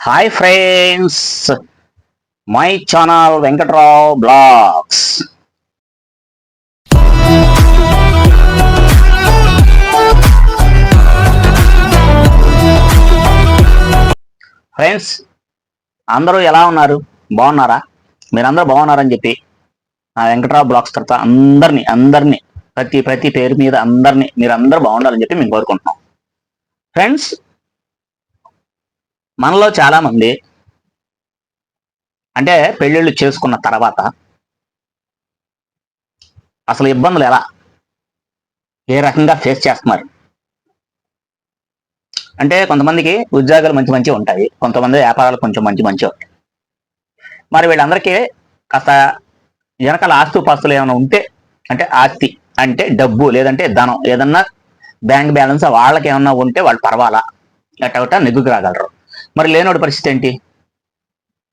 Hi friends my channel Venkatrao blogs friends అందరూ ఎలా ఉన్నారు? బాగున్నారా? మీరందరూ బాగున్నారని చెప్పి ఆ వెంకట్రావు బ్లాగ్స్ తర్వాత అందరినీ అందరినీ ప్రతి ప్రతి పేరు మీద అందరినీ మీరందరూ బాగుండాలని చెప్పి మేము కోరుకుంటున్నాం. ఫ్రెండ్స్ మనలో చాలామంది అంటే పెళ్ళిళ్ళు చేసుకున్న తర్వాత అసలు ఇబ్బందులు ఎలా? ఏ రకంగా ఫేస్ చేస్తున్నారు? అంటే కొంతమందికి ఉద్యోగాలు మంచి మంచి ఉంటాయి కొంతమంది వ్యాపారాలు కొంచెం మంచి మంచి ఉంటాయి. మరి వీళ్ళందరికీ కాస్త వెనకాల ఆస్తుపాస్తులు ఏమైనా ఉంటే అంటే ఆస్తి అంటే డబ్బు లేదంటే ధనం ఏదన్నా బ్యాంక్ బ్యాలెన్స్ వాళ్ళకి ఏమన్నా ఉంటే వాళ్ళు పర్వాలా? ఎట్టగట్ట నెగ్గుకు రాగలరు. మరి లేనోడి పరిస్థితి ఏంటి?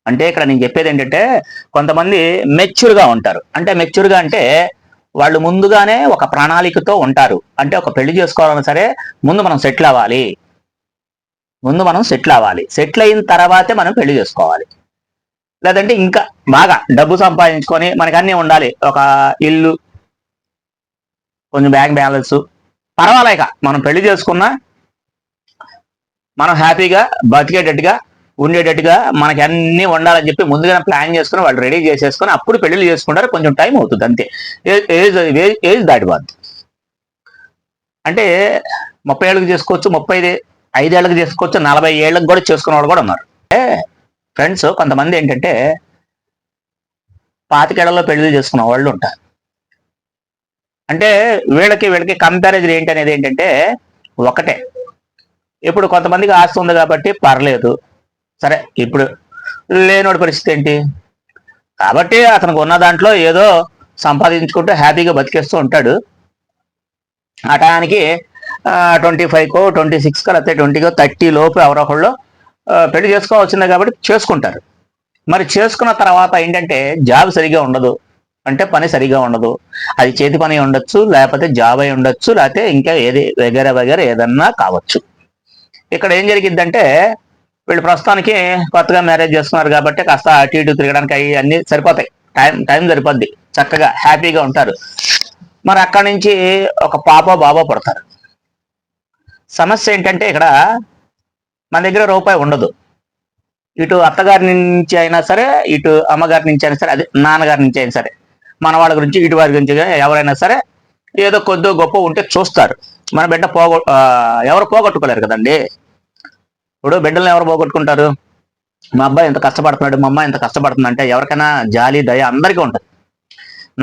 అంటే ఇక్కడ నేను చెప్పేది ఏంటంటే కొంతమంది మెచ్యూర్గా ఉంటారు. అంటే మెచ్యూర్గా అంటే వాళ్ళు ముందుగానే ఒక ప్రణాళికతో ఉంటారు. అంటే ఒక పెళ్ళి చేసుకోవాలన్నా సరే ముందు మనం సెటిల్ అవ్వాలి. ముందు మనం సెటిల్ అవ్వాలి. సెటిల్ అయిన తర్వాతే మనం పెళ్ళి చేసుకోవాలి. లేదంటే ఇంకా బాగా డబ్బు సంపాదించుకొని మనకి అన్నీ ఉండాలి. ఒక ఇల్లు కొంచెం బ్యాంక్ బ్యాలెన్స్. పర్వాలేక మనం పెళ్ళి చేసుకున్నా మనం హ్యాపీగా బతికేటట్టుగా ఉండేటట్టుగా మనకి అన్ని ఉండాలని చెప్పి ముందుగానే ప్లాన్ చేసుకుని వాళ్ళు రెడీ చేసేసుకుని అప్పుడు పెళ్ళిళ్ళు చేసుకుంటారు. కొంచెం టైం అవుతుంది అంతే. ఏజ్ ఏజ్- దాటి దాటిపోద్ది అంటే ముప్పై ఏళ్ళకి చేసుకోవచ్చు ముప్పై ఐదేళ్ళకి చేసుకోవచ్చు నలభై ఏళ్ళకి కూడా చేసుకునే వాళ్ళు కూడా ఉన్నారు. అంటే ఫ్రెండ్స్ కొంతమంది ఏంటంటే పాతికేళ్ళలో పెళ్ళి చేసుకున్న వాళ్ళు ఉంటారు. అంటే వీళ్ళకి వీళ్ళకి కంపారిజన్ ఏంటి అనేది ఏంటంటే ఒకటే. ఇప్పుడు కొంతమందికి ఆస్తి ఉంది కాబట్టి పర్లేదు. సరే ఇప్పుడు లేనోడి పరిస్థితి ఏంటి? కాబట్టి అతనికి ఉన్న దాంట్లో ఏదో సంపాదించుకుంటూ హ్యాపీగా బతికేస్తూ ఉంటాడు. ఆ టయానికి ట్వంటీ ఫైవ్కో ట్వంటీ సిక్స్కో లేకపోతే ట్వంటీకో థర్టీ లోపు ఎవరొకళ్ళు ఆ, పెళ్ళి చేసుకోవాల్సిందే కాబట్టి చేసుకుంటారు. మరి చేసుకున్న తర్వాత ఏంటంటే జాబ్ సరిగా ఉండదు. అంటే పని సరిగా ఉండదు. అది చేతి పని ఉండొచ్చు లేకపోతే జాబ్ అయి ఉండొచ్చు లేకపోతే ఇంకా ఏది వగేర వగేర ఏదన్నా కావచ్చు. ఇక్కడ ఏం జరిగిందంటే వీళ్ళు ప్రస్తుతానికి కొత్తగా మ్యారేజ్ చేస్తున్నారు కాబట్టి కాస్త అటు ఇటు తిరగడానికి అవి అన్ని సరిపోతాయి. టైం టైం సరిపోద్ది. చక్కగా హ్యాపీగా ఉంటారు. మరి అక్కడి నుంచి ఒక పాప బాబో పడతారు. సమస్య ఏంటంటే ఇక్కడ మన దగ్గర రూపాయి ఉండదు. ఇటు అత్తగారి నుంచి అయినా సరే ఇటు అమ్మగారి నుంచి అయినా సరే అదే నాన్నగారి నుంచి అయినా సరే మన వాళ్ళ గురించి ఇటు వారి గురించి ఎవరైనా సరే ఏదో కొద్దో గొప్ప ఉంటే చూస్తారు. మన బిడ్డ పోగొ ఎవరు పోగొట్టుకోలేరు కదండి. ఇప్పుడు బిడ్డలను ఎవరు పోగొట్టుకుంటారు? మా అబ్బాయి ఎంత కష్టపడుతున్నాడు మా అమ్మాయి ఎంత కష్టపడుతుంది అంటే ఎవరికైనా జాలి దయ అందరికీ ఉంటుంది.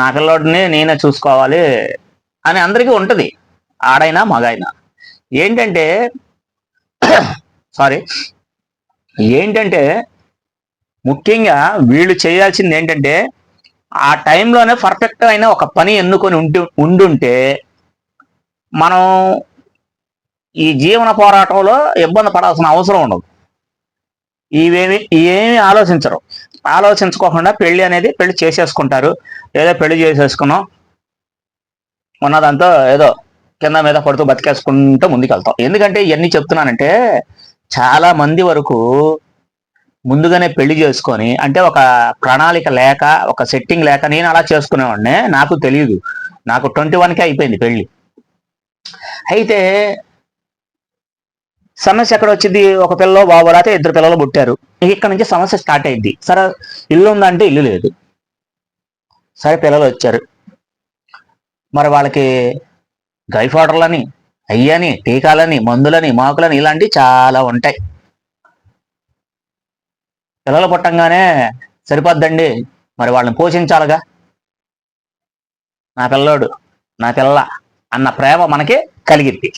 నా పిల్లోడిని నేనే చూసుకోవాలి అని అందరికీ ఉంటుంది. ఆడైనా మగైనా. ఏంటంటే సారీ. ఏంటంటే ముఖ్యంగా వీళ్ళు చేయాల్సింది ఏంటంటే ఆ టైంలోనే పర్ఫెక్ట్ అయిన ఒక పని ఎన్నుకొని ఉండి ఉండుంటే మనం ఈ జీవన పోరాటంలో ఇబ్బంది పడాల్సిన అవసరం ఉండదు. ఇవేమి ఏమి ఆలోచించరు. ఆలోచించుకోకుండా పెళ్ళి అనేది పెళ్ళి చేసేసుకుంటారు. ఏదో పెళ్ళి చేసేసుకున్నాం. ఉన్నదంతా ఏదో కింద మీద పడుతూ బతికేసుకుంటూ ముందుకెళ్తాం. ఎందుకంటే ఇవన్నీ చెప్తున్నానంటే చాలా మంది వరకు ముందుగానే పెళ్ళి చేసుకొని అంటే ఒక ప్రణాళిక లేక ఒక సెట్టింగ్ లేక నేను అలా చేసుకునేవాడిని నాకు తెలియదు నాకు ట్వంటీ వన్కే అయిపోయింది పెళ్ళి. అయితే సమస్య ఎక్కడ వచ్చింది? ఒక పిల్లలో బాబు రాతే ఇద్దరు పిల్లలు పుట్టారు. ఇక్కడ నుంచి సమస్య స్టార్ట్ అయింది సరే ఇల్లు ఉందంటే ఇల్లు లేదు. సరే పిల్లలు వచ్చారు. మరి వాళ్ళకి గైఫ్ అయ్యని టీకాలని మందులని మాకులని ఇలాంటివి చాలా ఉంటాయి. పిల్లలు పుట్టంగానే సరిపోద్దండి. మరి వాళ్ళని పోషించాలిగా. నా పిల్లోడు నా పిల్ల అన్న ప్రేమ మనకి కలిగింది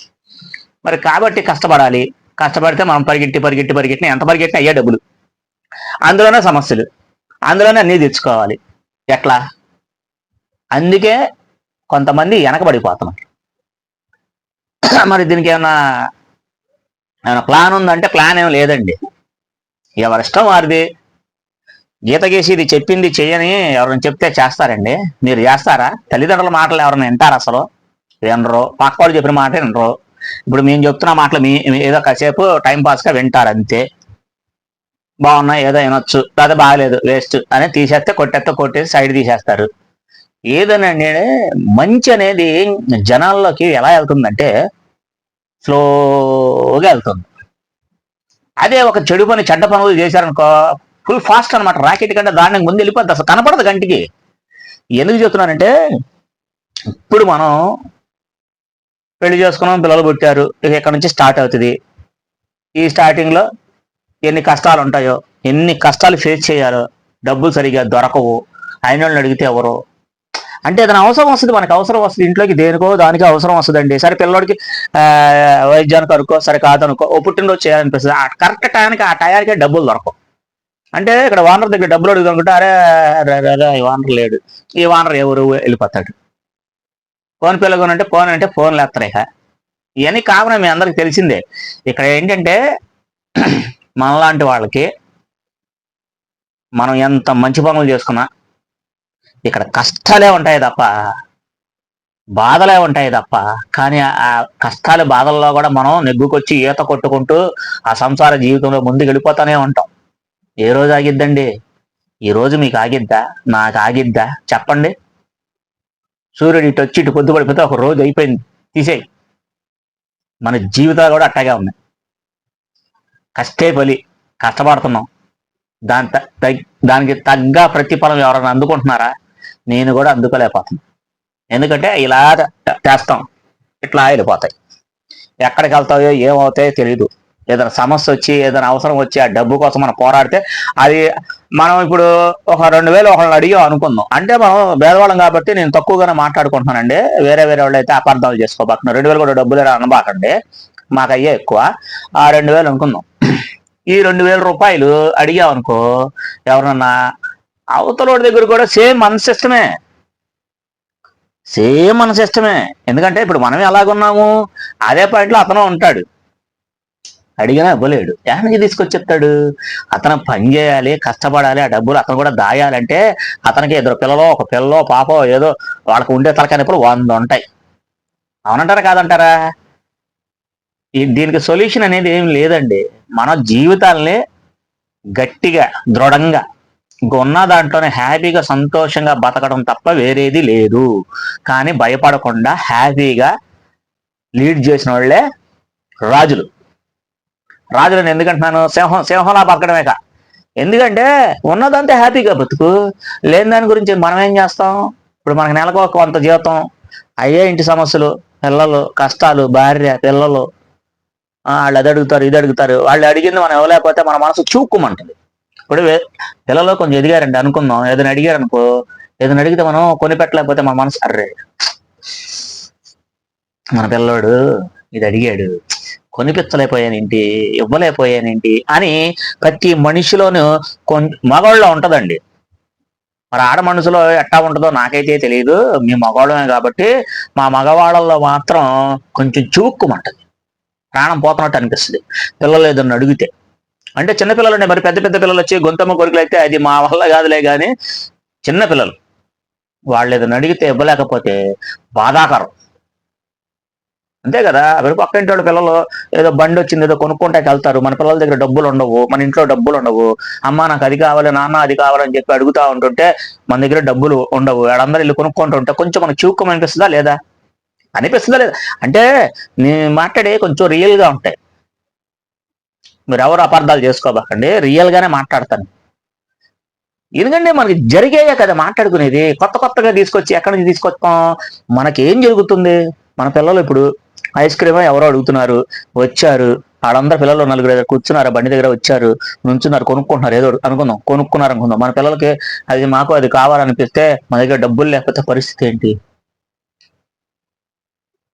మరి కాబట్టి కష్టపడాలి. కష్టపడితే మనం పరిగెట్టి పరిగెట్టి పరిగెట్టిన ఎంత పరిగెట్టిన అయ్యే డబ్బులు. అందులోనే సమస్యలు. అందులోనే అన్నీ తెచ్చుకోవాలి. ఎట్లా? అందుకే కొంతమంది వెనకబడిపోతున్నారు. మరి దీనికి ఏమైనా ఏమైనా ప్లాన్ ఉందంటే ప్లాన్ ఏం లేదండి. ఎవరిష్టం వారిది. గీత గీసి ఇది చెప్పింది చెయ్యని ఎవరైనా చెప్తే చేస్తారండి. మీరు చేస్తారా? తల్లిదండ్రుల మాటలు ఎవరైనా వింటారు అసలు? వినరు. పక్క వాళ్ళు చెప్పిన మాట వినరు. ఇప్పుడు మేము చెప్తున్న మాటలు మీ ఏదో కాసేపు టైంపాస్గా వింటారు అంతే. బాగున్నాయి ఏదో వినొచ్చు. లేదా బాగలేదు వేస్ట్ అని తీసేస్తే కొట్టేస్తే కొట్టేసి సైడ్ తీసేస్తారు. ఏదనండి మంచి అనేది జనాల్లోకి ఎలా వెళ్తుందంటే స్లోగా వెళ్తుంది. అదే ఒక చెడు పని చెడ్డ పనులు చేశారనుకో ఫుల్ ఫాస్ట్ అనమాట రాకెట్ కంటే దానికి ముందు వెళ్ళిపోద్ది. అసలు కనపడదు గంటికి. ఎందుకు చెప్తున్నానంటే ఇప్పుడు మనం పెళ్ళి చేసుకున్నాం పిల్లలు పుట్టారు ఇక ఇక్కడ నుంచి స్టార్ట్ అవుతుంది. ఈ స్టార్టింగ్లో ఎన్ని కష్టాలు ఉంటాయో ఎన్ని కష్టాలు ఫేస్ చేయాలో డబ్బులు సరిగా దొరకవు. అయిన వాళ్ళని అడిగితే ఎవరు? అంటే ఏదైనా అవసరం వస్తుంది మనకు అవసరం వస్తుంది. ఇంట్లోకి దేనికో దానికి అవసరం వస్తుందండి. సరే పిల్లడికి వైద్యానికి అనుకో సరే కాదనుకో ఓ పుట్టినరోజు చేయాలనిపిస్తుంది. ఆ కరెక్ట్ టైంకి ఆ టయానికే డబ్బులు దొరకవు. అంటే ఇక్కడ వానర్ దగ్గర డబ్బులు అడుగుతుంటే అరే అరే, ఈ వానర్ లేడు. ఈ వానర్ ఎవరు? వెళ్ళిపోతాడు. ఫోన్ పేలో ఉంటే ఫోన్ అంటే ఫోన్లు వేస్తారు ఇక. ఇవన్నీ కావున మీ అందరికి తెలిసిందే. ఇక్కడ ఏంటంటే మనలాంటి వాళ్ళకి మనం ఎంత మంచి పనులు చేసుకున్నా ఇక్కడ కష్టాలే ఉంటాయి తప్ప బాధలే ఉంటాయి తప్ప కానీ ఆ కష్టాల బాధల్లో కూడా మనం నెగ్గుకొచ్చి ఈత కొట్టుకుంటూ ఆ సంసార జీవితంలో ముందుకు వెళ్ళిపోతానే ఉంటాం. ఏ రోజు ఆగిద్దండి? ఈ రోజు మీకు ఆగిద్దా? నాకు ఆగిద్దా? చెప్పండి. సూర్యుడు ఇటు వచ్చి ఇటు పొద్దు పడిపోతే ఒక రోజు అయిపోయింది. తీసేయి. మన జీవితాలు కూడా అట్టాగే ఉన్నాయి. కష్టే బలి. కష్టపడుతున్నాం. దాని తగ్- దానికి తగ్గ ప్రతిఫలం ఎవరైనా అందుకుంటున్నారా? నేను కూడా అందుకోలేకపోతున్నాను ఎందుకంటే ఇలా చేస్తాం. ఇట్లా వెళ్ళిపోతాయి ఎక్కడికి వెళ్తాయో ఏమవుతాయో తెలియదు ఏదైనా సమస్య వచ్చి ఏదైనా అవసరం వచ్చి ఆ డబ్బు కోసం మనం పోరాడితే అది మనం ఇప్పుడు ఒక రెండు వేలు ఒకళ్ళని అడిగాం అనుకుందాం. అంటే మనం భేదవాళ్ళం కాబట్టి నేను తక్కువగానే మాట్లాడుకుంటున్నానండి. వేరే వేరే వాళ్ళు అయితే అపార్థాలు చేసుకోబాకున్నారు రెండు వేలు కూడా డబ్బులు అనబాకండి. మాకు అయ్యే ఎక్కువ. ఆ రెండు వేలు అనుకుందాం. ఈ రెండు వేల రూపాయలు అడిగామనుకో ఎవరన్నా అవతలోడి దగ్గర కూడా సేమ్ మన సిస్టమే సేమ్ మన సిస్టమే ఎందుకంటే ఇప్పుడు మనం ఎలాగున్నాము? అదే పాయింట్లో అతను ఉంటాడు. అడిగినా ఇవ్వలేడు. యానికి తీసుకొచ్చి చెప్తాడు? అతను పని చేయాలి కష్టపడాలి ఆ డబ్బులు అతను కూడా దాయాలంటే అతనికి ఇద్దరు పిల్లలో ఒక పిల్లలో పాపో ఏదో వాళ్ళకి ఉండే తలకాయనప్పుడు వంద ఉంటాయి. అవునంటారా కాదంటారా? దీనికి సొల్యూషన్ అనేది ఏం లేదండి. మన జీవితాల్ని గట్టిగా దృఢంగా ఇంక ఉన్న దాంట్లోనే హ్యాపీగా సంతోషంగా బతకడం తప్ప వేరేది లేదు. కానీ భయపడకుండా హ్యాపీగా లీడ్ చేసిన వాళ్ళే రాజులు. రాజులను ఎందుకంటున్నాను? సింహం సింహంలా బతకడమేక. ఎందుకంటే ఉన్నదంతా హ్యాపీగా బతుకు. లేని దాని గురించి మనం ఏం చేస్తాం? ఇప్పుడు మనకు నెలకు కొంత జీవితం అయ్యే ఇంటి సమస్యలు పిల్లలు కష్టాలు భార్య పిల్లలు. వాళ్ళు అది అడుగుతారు ఇది అడుగుతారు. వాళ్ళు అడిగింది మనం ఇవ్వలేకపోతే మన మనసు చూక్కుమంటుంది. ఇప్పుడు పిల్లలు కొంచెం ఎదిగారండి అనుకుందాం. ఏదైనా అడిగారు అనుకో ఏదైనా అడిగితే మనం కొనిపెట్టలేకపోతే మన మనసు అర్రే మన పిల్లోడు ఇది అడిగాడు. కొనిపించలేకపోయానేంటి ఇవ్వలేకపోయానేంటి? అని ప్రతి మనిషిలోనూ కొంచెం మగవాళ్ళలో ఉంటదండి. మరి ఆడ మనసులో ఎట్టా ఉంటుందో నాకైతే తెలియదు మీ మగవాళ్ళమే కాబట్టి మా మగవాళ్ళల్లో మాత్రం కొంచెం చూక్కుమంటది ప్రాణం పోతున్నట్టు అనిపిస్తుంది. పిల్లలు ఏదన్నా అడిగితే. అంటే చిన్న పిల్లలు మరి పెద్ద పెద్ద పిల్లలు వచ్చి గొంతమ్మ కొడుకులు అయితే అది మా వల్ల కాదులే కానీ చిన్న పిల్లలు వాళ్ళు ఏదైనా అడిగితే ఇవ్వలేకపోతే బాధాకరం. అంతే కదా? మరి పక్క ఇంటి వాళ్ళ పిల్లలు ఏదో బండి వచ్చింది ఏదో కొనుక్కుంటాకి వెళ్తారు. మన పిల్లల దగ్గర డబ్బులు ఉండవు మన ఇంట్లో డబ్బులు ఉండవు. అమ్మ నాకు అది కావాలి నాన్న అది కావాలని చెప్పి అడుగుతా ఉంటుంటే మన దగ్గర డబ్బులు ఉండవు. వాళ్ళందరూ వెళ్ళి కొనుక్కుంటుంటే కొంచెం మనకు చూకం అనిపిస్తుందా లేదా? అనిపిస్తుందా లేదా? అంటే నేను మాట్లాడే కొంచెం రియల్గా ఉంటాయి. మీరు ఎవరు అపార్థాలు చేసుకోబాకండి రియల్గానే మాట్లాడతాను. ఎందుకంటే మనకి జరిగాయే కదా మాట్లాడుకునేది కొత్త కొత్తగా తీసుకొచ్చి ఎక్కడి నుంచి తీసుకొస్తాం? మనకి ఏం జరుగుతుంది? మన పిల్లలు ఇప్పుడు ఐస్ క్రీమ్ ఎవరో అడుగుతున్నారు వచ్చారు. వాళ్ళందరూ పిల్లలు నలుగురు దగ్గర కూర్చున్నారు బండి దగ్గర వచ్చారు నుంచున్నారు కొనుక్కుంటున్నారు ఏదో అనుకుందాం కొనుక్కున్నారు అనుకుందాం. మన పిల్లలకి అది మాకు అది కావాలనిపిస్తే మన దగ్గర డబ్బులు లేకపోతే పరిస్థితి ఏంటి?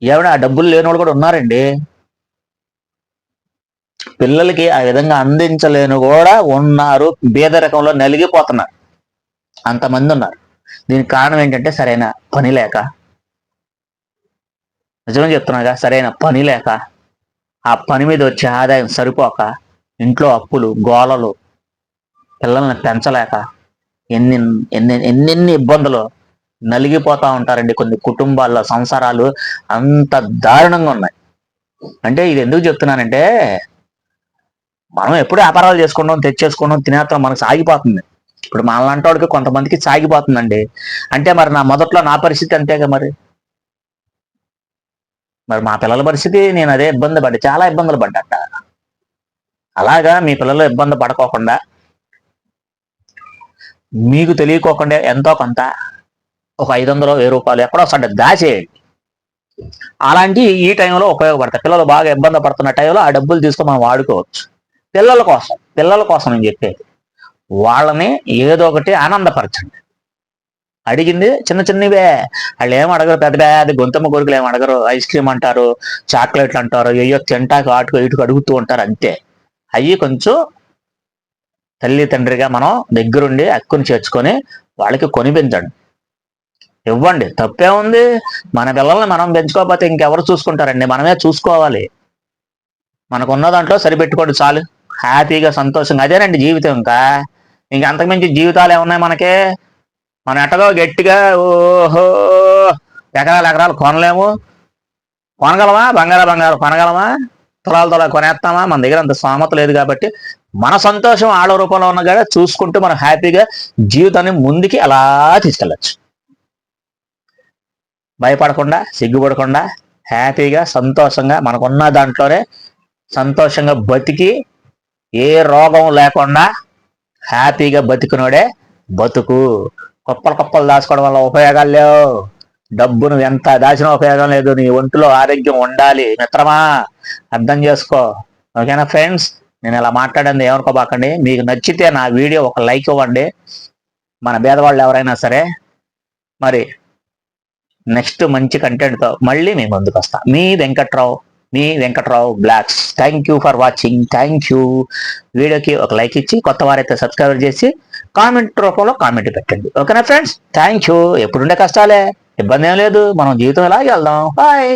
ఏమైనా ఆ డబ్బులు లేని వాళ్ళు కూడా ఉన్నారండి? పిల్లలకి ఆ విధంగా అందించలేను కూడా ఉన్నారు. బీదరకంలో నలిగిపోతున్నారు. అంతమంది ఉన్నారు. దీనికి కారణం ఏంటంటే సరైన పని లేక. నిజమే చెప్తున్నాగా సరైన పని లేక. ఆ పని మీద వచ్చే ఆదాయం సరిపోక ఇంట్లో అప్పులు గోలలు పిల్లల్ని పెంచలేక ఎన్ని ఎన్ని ఎన్నెన్ని ఇబ్బందులు నలిగిపోతా ఉంటారండి కొన్ని కుటుంబాల్లో సంసారాలు అంత దారుణంగా ఉన్నాయి. అంటే ఇది ఎందుకు చెప్తున్నానంటే మనం ఎప్పుడు వ్యాపారాలు చేసుకుంటాం తెచ్చేసుకుంటాం తినేస్తాం మనకు సాగిపోతుంది. ఇప్పుడు మనలాంటి వాడికి కొంతమందికి సాగిపోతుందండి. అంటే మరి నా మొదట్లో నా పరిస్థితి అంతేగా మరి. మరి మా పిల్లల పరిస్థితి నేను అదే ఇబ్బంది పడ్డా చాలా ఇబ్బందులు పడ్డట. అలాగా మీ పిల్లలు ఇబ్బంది పడుకోకుండా మీకు తెలియకోకుండా ఎంతో కొంత ఒక ఐదు వందలు వెయ్యి రూపాయలు ఎక్కడో ఒకసారి దాచేయండి. అలాంటి ఈ టైంలో ఉపయోగపడతాయి. పిల్లలు బాగా ఇబ్బంది పడుతున్న టైంలో ఆ డబ్బులు తీసుకొని మనం వాడుకోవచ్చు. పిల్లల కోసం పిల్లల కోసం నేను చెప్పేది వాళ్ళని ఏదో ఒకటి ఆనందపరచండి. అడిగింది చిన్న చిన్నవే. వాళ్ళు ఏం అడగరు పెద్ద పెద్ద గొంతమ్మ కోరికలు ఏం అడగరు. ఐస్ క్రీమ్ అంటారు చాక్లెట్లు అంటారు అయ్యో తింటాక ఆటుకు ఇటుకు అడుగుతూ ఉంటారు అంతే. అవి కొంచెం తల్లి తండ్రిగా మనం దగ్గరుండి అక్కును చేర్చుకొని వాళ్ళకి కొనిపించండి ఇవ్వండి. తప్పే ఉంది. మన పిల్లల్ని మనం పెంచుకోకపోతే ఇంకెవరు చూసుకుంటారండి? మనమే చూసుకోవాలి. మనకున్న దాంట్లో సరిపెట్టుకోండి చాలు. హ్యాపీగా సంతోషంగా. అదేనండి జీవితం ఇంకా. ఇంక అంతకుమించి జీవితాలు ఏమున్నాయి మనకి? మనం ఎట్టగో గట్టిగా ఓహో ఎకరాలు ఎకరాలు కొనలేము. కొనగలమా? బంగారా బంగారం కొనగలమా? తులాలు తులా కొనేస్తామా? మన దగ్గర అంత సామత లేదు కాబట్టి మన సంతోషం ఆడ రూపంలో ఉన్న కూడా చూసుకుంటూ మనం హ్యాపీగా జీవితాన్ని ముందుకి అలా తీసుకెళ్ళచ్చు. భయపడకుండా సిగ్గుపడకుండా హ్యాపీగా సంతోషంగా మనకున్న దాంట్లోనే సంతోషంగా బతికి ఏ రోగం లేకుండా హ్యాపీగా బతికినోడే బతుకు. కుప్పలు కుప్పలు దాచుకోవడం వల్ల ఉపయోగాలు లేవు. డబ్బును ఎంత దాచిన ఉపయోగం లేదు. నీ ఒంటిలో ఆరోగ్యం ఉండాలి. మిత్రమా అర్థం చేసుకో. ఓకేనా ఫ్రెండ్స్? నేను ఇలా మాట్లాడింది ఏమనుకోబాకండి. మీకు నచ్చితే నా వీడియో ఒక లైక్ ఇవ్వండి. మన భేదవాళ్ళు ఎవరైనా సరే మరి నెక్స్ట్ మంచి కంటెంట్తో మళ్ళీ మీ ముందుకు వస్తా. మీ వెంకట్రావు. మీ Venkatrao blogs thank you for watching thank you వీడియోకి ఒక లైక్ ఇచ్చి కొత్త వారైతే సబ్స్క్రైబ్ చేసి కామెంట్ రూపంలో కామెంట్ పెట్టండి. ఓకేనా ఫ్రెండ్స్ థ్యాంక్ యూ ఎప్పుడుండే కష్టాలే? ఇబ్బంది ఏం లేదు. మనం జీవితం ఇలాగే వెళ్దాం. బాయ్